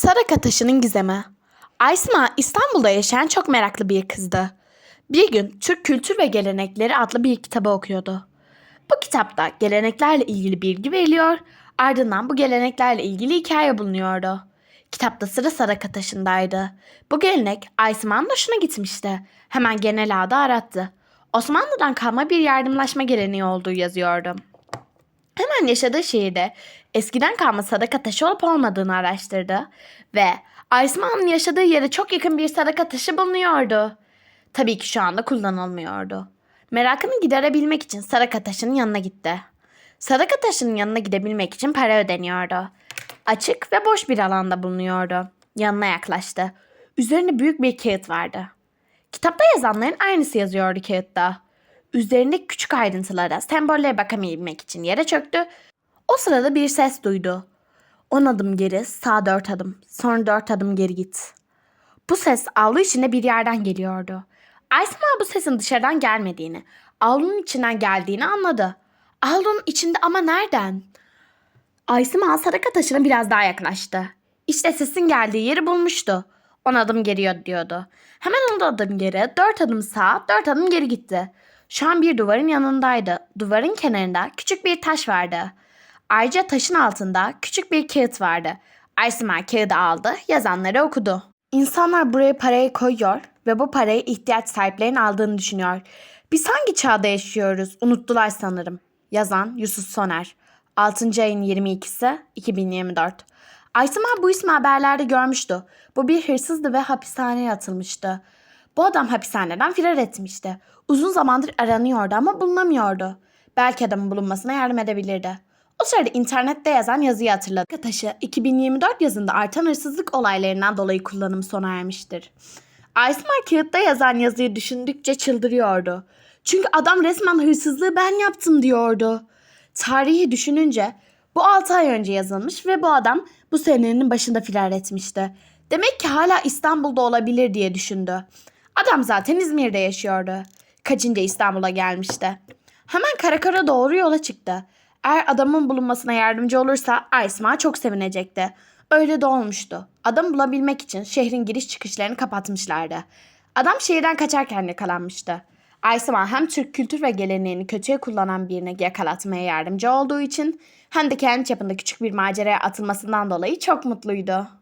Saraka taşının gizemi. Aysma İstanbul'da yaşayan çok meraklı bir kızdı. Bir gün Türk Kültür ve Gelenekleri adlı bir kitabı okuyordu. Bu kitapta geleneklerle ilgili bilgi veriliyor, ardından bu geleneklerle ilgili hikaye bulunuyordu. Kitapta sıra Saraka taşındaydı. Bu gelenek Aysma'nın hoşuna gitmişti. Hemen genel ağda arattı. Osmanlı'dan kalma bir yardımlaşma geleneği olduğu yazıyordu. Hemen yaşadığı şehirde eskiden kalma sadaka taşı olup olmadığını araştırdı ve Aysma'nın yaşadığı yere çok yakın bir sadaka taşı bulunuyordu. Tabii ki şu anda kullanılmıyordu. Merakını giderebilmek için sadaka taşının yanına gitti. Sadaka taşının yanına gidebilmek için para ödeniyordu. Açık ve boş bir alanda bulunuyordu. Yanına yaklaştı. Üzerinde büyük bir kağıt vardı. Kitapta yazanların aynısı yazıyordu kağıtta. Üzerindeki küçük ayrıntılara, sembollere bakabilmek için yere çöktü. O sırada bir ses duydu. On adım geri, sağ dört adım, sonra dört adım geri git. Bu ses avlu içinde bir yerden geliyordu. Aysma bu sesin dışarıdan gelmediğini, avlunun içinden geldiğini anladı. Avlunun içinde ama nereden? Aysima sadaka taşına biraz daha yaklaştı. İşte sesin geldiği yeri bulmuştu. On adım geriye diyordu. Hemen on adım geri, dört adım sağa, dört adım geri gitti. Şu an bir duvarın yanındaydı. Duvarın kenarında küçük bir taş vardı. Ayrıca taşın altında küçük bir kağıt vardı. Aysima kağıdı aldı, yazanları okudu. İnsanlar buraya parayı koyuyor ve bu parayı ihtiyaç sahiplerinin aldığını düşünüyor. Biz hangi çağda yaşıyoruz? Unuttular sanırım. Yazan Yusuf Soner. 6. ayın 22'si 2024. Aysima bu ismi haberlerde görmüştü. Bu bir hırsızdı ve hapishaneye atılmıştı. Bu adam hapishaneden firar etmişti. Uzun zamandır aranıyordu ama bulunamıyordu. Belki adamın bulunmasına yardım edebilirdi. O sırada internette yazan yazıyı hatırladı. Taşı 2024 yazında artan hırsızlık olaylarından dolayı kullanım sona ermiştir. Aysma kağıtta yazan yazıyı düşündükçe çıldırıyordu. Çünkü adam resmen hırsızlığı ben yaptım diyordu. Tarihi düşününce bu 6 ay önce yazılmış ve bu adam bu senenin başında firar etmişti. Demek ki hala İstanbul'da olabilir diye düşündü. Adam zaten İzmir'de yaşıyordu. Kaçınca İstanbul'a gelmişti. Hemen Karakar'a doğru yola çıktı. Eğer adamın bulunmasına yardımcı olursa Aysma çok sevinecekti. Öyle de olmuştu. Adamı bulabilmek için şehrin giriş çıkışlarını kapatmışlardı. Adam şehirden kaçarken yakalanmıştı. Aysma hem Türk kültür ve geleneğini kötüye kullanan birini yakalatmaya yardımcı olduğu için hem de kendi çapında küçük bir maceraya atılmasından dolayı çok mutluydu.